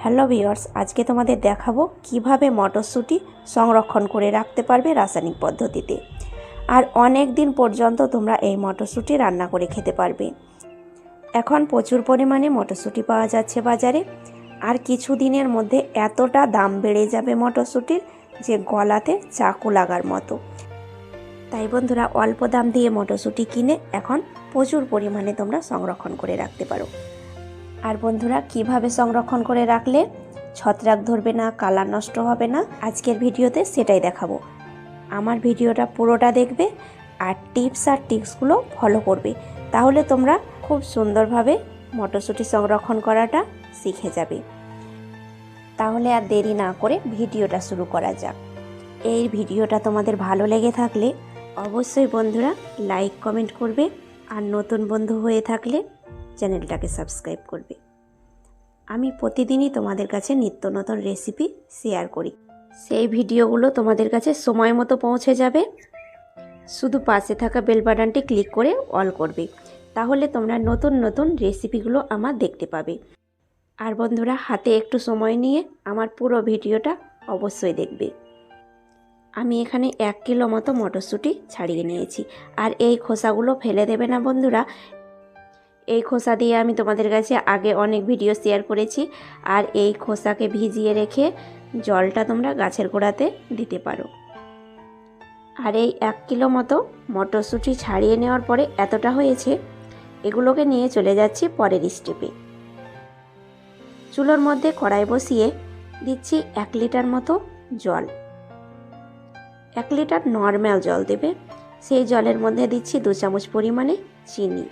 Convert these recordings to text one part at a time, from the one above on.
Hello viewers আজকে তোমাদের দেখাবো কীভাবে মটরশুঁটি সংরক্ষণ করে রাখতে পারবে রাসায়নিক পদ্ধতিতে। আর অনেক দিন পর্যন্ত তোমরা এই মটরশুঁটি রান্না করে খেতে পারবে। এখন প্রচুর পরিমাণে মটরশুঁটি পাওয়া যাচ্ছে বাজারে। আর কিছু দিনের মধ্যে এতটা দাম বেড়ে যাবে মটরশুঁটির যে গলাতে চাকু লাগার মতো। তাই বন্ধুরা, অল্প দাম দিয়ে মটরশুঁটি কিনে এখন প্রচুর পরিমাণে তোমরা সংরক্ষণ করে রাখতে পারো। আর বন্ধুরা, কীভাবে সংরক্ষণ করে রাখলে ছত্রাক ধরবে না, কালার নষ্ট হবে না, আজকের ভিডিওতে সেটাই দেখাবো। আমার ভিডিওটা পুরোটা দেখবে আর টিপস আর টিপসগুলো ফলো করবে। তাহলে তোমরা খুব সুন্দরভাবে মটরশুঁটি সংরক্ষণ করাটা শিখে যাবে। তাহলে আর দেরি না করে ভিডিওটা শুরু করা যাক। এই ভিডিওটা তোমাদের ভালো লেগে থাকলে অবশ্যই বন্ধুরা, লাইক, কমেন্ট করবে। আর নতুন বন্ধু হয়ে থাকলে চ্যানেলটাকে সাবস্ক্রাইব করবে। আমি প্রতিদিনই তোমাদের কাছে নিত্য নতুন রেসিপি শেয়ার করি। সেই ভিডিওগুলো তোমাদের কাছে সময় মতো পৌঁছে যাবে। শুধু পাশে থাকা বেল বাটনটি ক্লিক করে অল করবে। তাহলে তোমরা নতুন নতুন রেসিপিগুলো আমার দেখতে পাবে। আর বন্ধুরা, হাতে একটু সময় নিয়ে আমার পুরো ভিডিওটা অবশ্যই দেখবে। আমি এখানে এক কিলো মতো মটরশুঁটি ছাড়িয়ে নিয়েছি। আর এই খোসাগুলো ফেলে দেবে না বন্ধুরা এই খোসা দিয়ে আমি তোমাদের কাছে আগে অনেক ভিডিও শেয়ার করেছি। আর এই খোসাকে ভিজিয়ে রেখে জলটা তোমরা গাছের গোড়াতে দিতে পারো। আর এই এক কিলো মতো মটরশুঁটি ছাড়িয়ে নেওয়ার পরে এতটা হয়েছে, এগুলোকে নিয়ে চলে যাচ্ছি পরের স্টেপে চুলোর মধ্যে কড়াই বসিয়ে দিচ্ছি এক লিটার মতো জল। এক লিটার নর্মাল জল দেবে। সেই জলের মধ্যে দিচ্ছি দু চামচ পরিমাণে চিনি।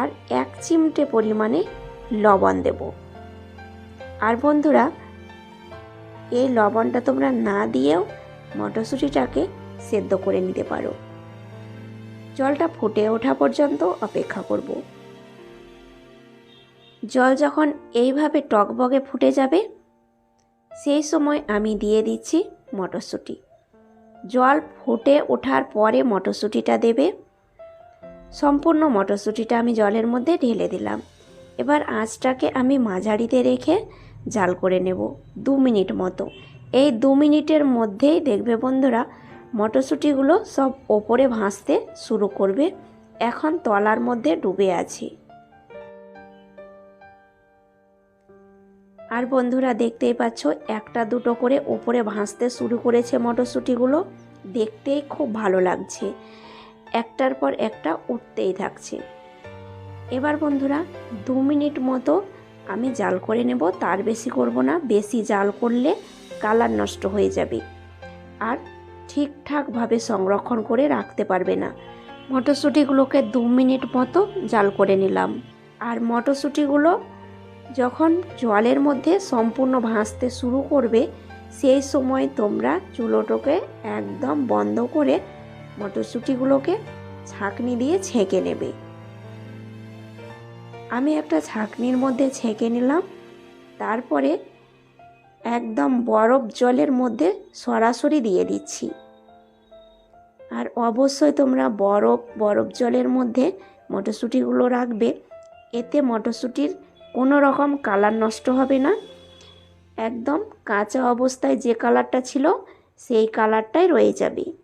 আর এক চিমটে পরিমাণে লবণ দেব। আর বন্ধুরা, এই লবণটা তোমরা না দিয়েও মটরশুঁটিটাকে সেদ্ধ করে নিতে পারো। জলটা ফুটে ওঠা পর্যন্ত অপেক্ষা করব। জল যখন এইভাবে টকবগে ফুটে যাবে, সেই সময় আমি দিয়ে দিচ্ছি মটরশুঁটি। জল ফুটে ওঠার পরে মটরশুঁটিটা দেবে। সম্পূর্ণ মটরশুঁটিটা আমি জলের মধ্যে ঢেলে দিলাম। এবার আঁচটাকে আমি মাঝারিতে রেখে জাল করে নেব দু মিনিট মতো। এই দু মিনিটের মধ্যেই দেখবে বন্ধুরা, মটরশুঁটিগুলো সব ওপরে ভাসতে শুরু করবে। এখন তলার মধ্যে ডুবে আছে। আর বন্ধুরা, দেখতেই পাচ্ছ, একটা দুটো করে ওপরে ভাসতে শুরু করেছে মটরশুঁটিগুলো। দেখতেই খুব ভালো লাগছে। একটার পর একটা উঠতেই থাকছে। এবার বন্ধুরা, দু মিনিট মতো আমি জাল করে নেব, তার বেশি করব না, বেশি জাল করলে কালার নষ্ট হয়ে যাবে আর ঠিকঠাকভাবে সংরক্ষণ করে রাখতে পারবে না। মটরশুঁটিগুলোকে দু মিনিট মতো জাল করে নিলাম আর মটরশুঁটিগুলো যখন জলের মধ্যে সম্পূর্ণ ভাসতে শুরু করবে, সেই সময় তোমরা চুলোটোকে একদম বন্ধ করে মটরশুঁটিগুলোকে ছাঁকনি দিয়ে ছেঁকে নেবে। আমি একটা ছাঁকনির মধ্যে ছেঁকে নিলাম, তারপরে একদম বরফ জলের মধ্যে সরাসরি দিয়ে দিচ্ছি। আর অবশ্যই তোমরা বরফ বরফ জলের মধ্যে মটরশুঁটিগুলো রাখবে, এতে মটরশুঁটির কোনো রকম কালার নষ্ট হবে না। একদম কাঁচা অবস্থায় যে কালারটা ছিল, সেই কালারটাই রয়ে যাবে।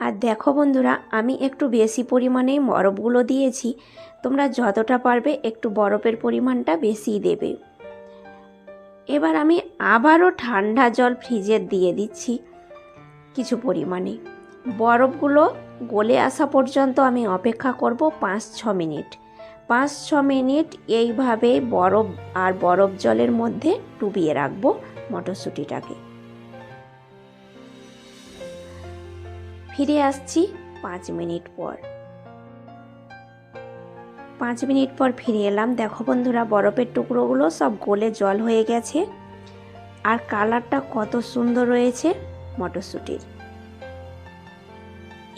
আর দেখো বন্ধুরা, আমি একটু বেশি পরিমাণে বরফগুলো দিয়েছি। তোমরা যতটা পারবে একটু বরফের পরিমাণটা বেশি দেবে। এবার আমি আবারও ঠান্ডা জল ফ্রিজে দিয়ে দিচ্ছি কিছু পরিমাণে। বরফগুলো গলে আসা পর্যন্ত আমি অপেক্ষা করব পাঁচ ছ মিনিট। পাঁচ ছ মিনিট এইভাবে বরফ আর বরফ জলের মধ্যে ডুবিয়ে রাখব মটরশুঁটিটাকে। ফিরে আসছি পাঁচ মিনিট পর। পাঁচ মিনিট পর ফিরে এলাম। দেখো বন্ধুরা, বরফের টুকরোগুলো সব গলে জল হয়ে গেছে আর কালারটা কত সুন্দর রয়েছে মটরশুঁটির।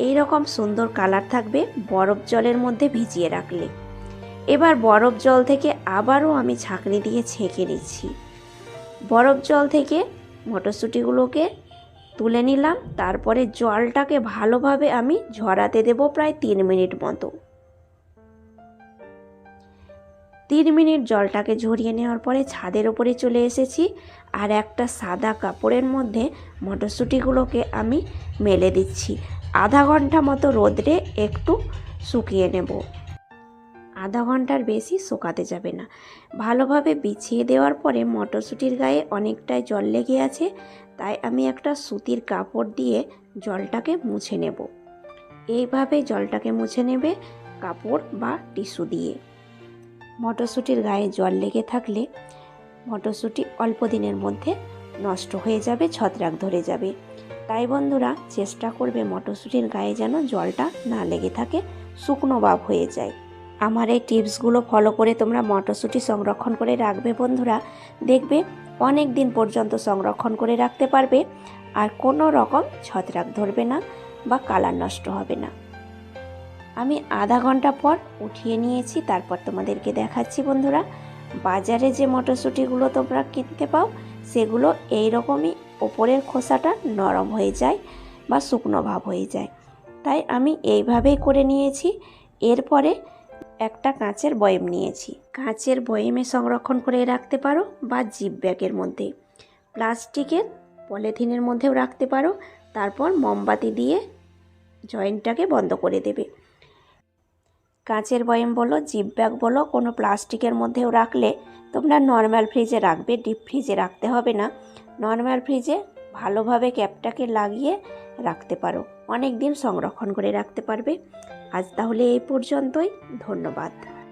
এই রকম সুন্দর কালার থাকবে বরফ জলের মধ্যে ভিজিয়ে রাখলে। এবার বরফ জল থেকে আবারও আমি ছাঁকনি দিয়ে ছেঁকে নিচ্ছি। বরফ জল থেকে মটরশুঁটিগুলোকে তুলে নিলাম, তারপরে জলটাকে ভালোভাবে আমি ঝরাতে দেব প্রায় তিন মিনিট মতো। তিন মিনিট জলটাকে ঝরিয়ে নেওয়ার পরে ছাদের ওপরে চলে এসেছি আর একটা সাদা কাপড়ের মধ্যে মটরশুঁটিগুলোকে আমি মেলে দিচ্ছি। আধা ঘণ্টা মতো রোদ্রে একটু শুকিয়ে নেব। আধা ঘণ্টার বেশি শুকাতে যাবে না। ভালোভাবে বিছিয়ে দেওয়ার পরে মটরশুঁটির গায়ে অনেকটাই জল লেগে আছে, তাই আমি একটা সুতির কাপড় দিয়ে জলটাকে মুছে নেব। এইভাবে জলটাকে মুছে নেবে কাপড় বা টিস্যু দিয়ে। মটরশুঁটির গায়ে জল লেগে থাকলে মটরশুঁটি অল্প দিনের মধ্যে নষ্ট হয়ে যাবে, ছত্রাক ধরে যাবে। তাই বন্ধুরা, চেষ্টা করবে মটরশুঁটির গায়ে যেন জলটা না লেগে থাকে, শুকনো ভাব হয়ে যায়। আমার এই টিপসগুলো ফলো করে তোমরা মটরশুঁটি সংরক্ষণ করে রাখবে বন্ধুরা। দেখবে অনেক দিন পর্যন্ত সংরক্ষণ করে রাখতে পারবে। আর কোনো রকম ছত্রাক ধরবে না বা কালার নষ্ট হবে না। আমি আধা ঘণ্টা পর উঠিয়ে নিয়েছি, তারপর তোমাদেরকে দেখাচ্ছি বন্ধুরা। বাজারে যে মটরশুঁটিগুলো তোমরা কিনতে পাও, সেগুলো এই রকমই ওপরের খোসাটা নরম হয়ে যায় বা শুকনো ভাব হয়ে যায়। তাই আমি এইভাবেই করে নিয়েছি। এরপরে একটা কাঁচের বয়েম নিয়েছি। কাঁচের বয়েমে সংরক্ষণ করে রাখতে পারো বা জিপ ব্যাগের মধ্যে। প্লাস্টিকের পলিথিনের মধ্যেও রাখতে পারো। তারপর মোমবাতি দিয়ে জয়েন্টটাকে বন্ধ করে দেবে। কাঁচের বয়েম বলো, জিপ ব্যাগ বলো, কোনো প্লাস্টিকের মধ্যেও রাখলে তোমরা নর্মাল ফ্রিজে রাখবে, ডিপ ফ্রিজে রাখতে হবে না। নর্মাল ফ্রিজে ভালোভাবে ক্যাপটাকে লাগিয়ে রাখতে পারো। অনেক দিন সংরক্ষণ করে রাখতে পারবে। আজ তাহলে এই পর্যন্তই। ধন্যবাদ।